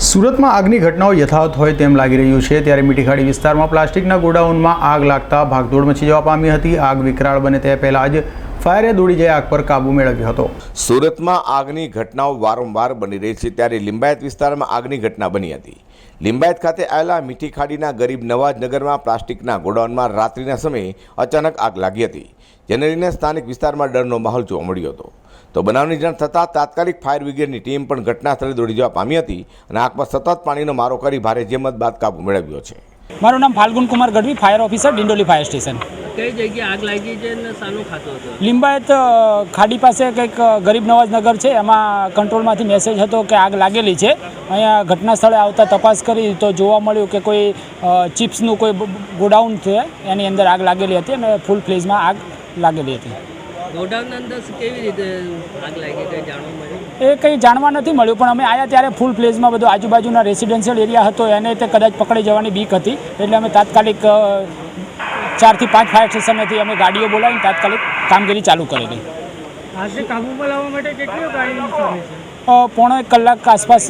સુરતમાં આગની ઘટનાઓ યથાવત હોય તેમ લાગી રહ્યું છે. ત્યારે મીઠીખાડી વિસ્તારમાં પ્લાસ્ટિકના ગોડાઉનમાં આગ લાગતા ભાગદોડ મચી જવા પામી હતી. આગ વિકરાળ બને તે પહેલાં જ ફાયરે દોડી જઈ આગ પર કાબૂ મેળવ્યો હતો. સુરતમાં આગની ઘટનાઓ વારંવાર બની રહી છે ત્યારે લિંબાયત વિસ્તારમાં આગની ઘટના બની હતી. લિંબાયત ખાતે આવેલા મીઠી ખાડીના ગરીબ નવાજનગરમાં પ્લાસ્ટિકના ગોડાઉનમાં રાત્રિના સમયે અચાનક આગ લાગી હતી જેને લઈને સ્થાનિક વિસ્તારમાં ડરનો માહોલ જોવા મળ્યો હતો. તો બનાવની જાણ થતાં તાત્કાલિક ફાયર બ્રિગેડની ટીમ પણ ઘટના સ્થળે દોડી જવા પામી હતી અને આગ પર સતત પાણીનો મારો કરી ભારે જેમત બાદ કાબુ મેળવ્યો છે. મારું નામ Falgun Kumar Gadhvi fire officer Dindoli fire station. કઈ જગ્યાએ આગ લાગી છે ને શાનું ખાતું હતું? લિંબાયત ખાડી પાસે કંઈક ગરીબ નવાજ નગર છે. એમાં કંટ્રોલમાંથી મેસેજ હતો કે આગ લાગેલી છે. અહીંયા ઘટના સ્થળે આવતા તપાસ કરી તો જોવા મળ્યું કે કોઈ ચિપ્સનું કોઈ ગોડાઉન છે. એની અંદર આગ લાગેલી હતી અને ફૂલ ફ્લેજમાં આગ લાગેલી હતી. ગોડાઉનની અંદર કેવી રીતે આગ લાગી? કંઈ જાણવા મળ્યું? એ કંઈ જાણવા નથી મળ્યું પણ અમે આવ્યા ત્યારે ફૂલ ફ્લેજમાં બધું આજુબાજુના રેસિડેન્શિયલ એરિયા હતો. એને તે કદાચ પકડી જવાની બીક હતી. એટલે અમે તાત્કાલિક ચારથી પાંચ ફાયર સ્ટેશનમાંથી અમે ગાડીઓ બોલાવીને તાત્કાલિક કામગીરી ચાલુ કરેલી આજે કાબૂમાં લાવવા માટે કેટલો ટાઈમ સમય છે? અ, પોણો એક કલાક આસપાસ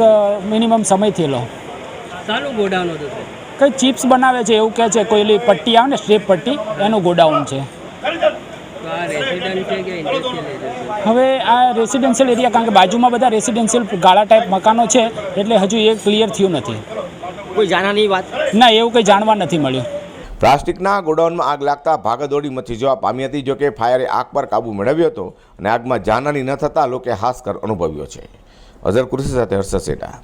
મિનિમમ સમય થયેલો. શાનું ગોડાઉન હતું કંઈ ચિપ્સ બનાવે છે એવું કહે છે કોઈ પટ્ટી આવે ને સ્ટ્રીપ પટ્ટી એનું ગોડાઉન છે. તો આ રેસિડન્ટ છે કે ઇન્ડસ્ટ્રીયલ એરિયા છે? હવે આ રેસિડેન્શિયલ એરિયા કારણ કે બાજુમાં બધા રેસિડેન્શિયલ ગાળા ટાઈપ મકાનો છે એટલે હજુ એ ક્લિયર થયું નથી. કોઈ જાણવાની વાત? ના એવું કંઈ જાણવા નથી મળ્યું. પ્લાસ્ટિકના ગોડાઉનમાં આગ લાગતા ભાગદોડી મચી જવા પામી હતી, જોકે ફાયરે આગ પર કાબૂ મેળવ્યો હતો અને આગમાં જાનહાની ન થતાં લોકોએ હાશકર અનુભવ્યો છે. અઝર કૃષિ સાથે હર્ષ સેટા.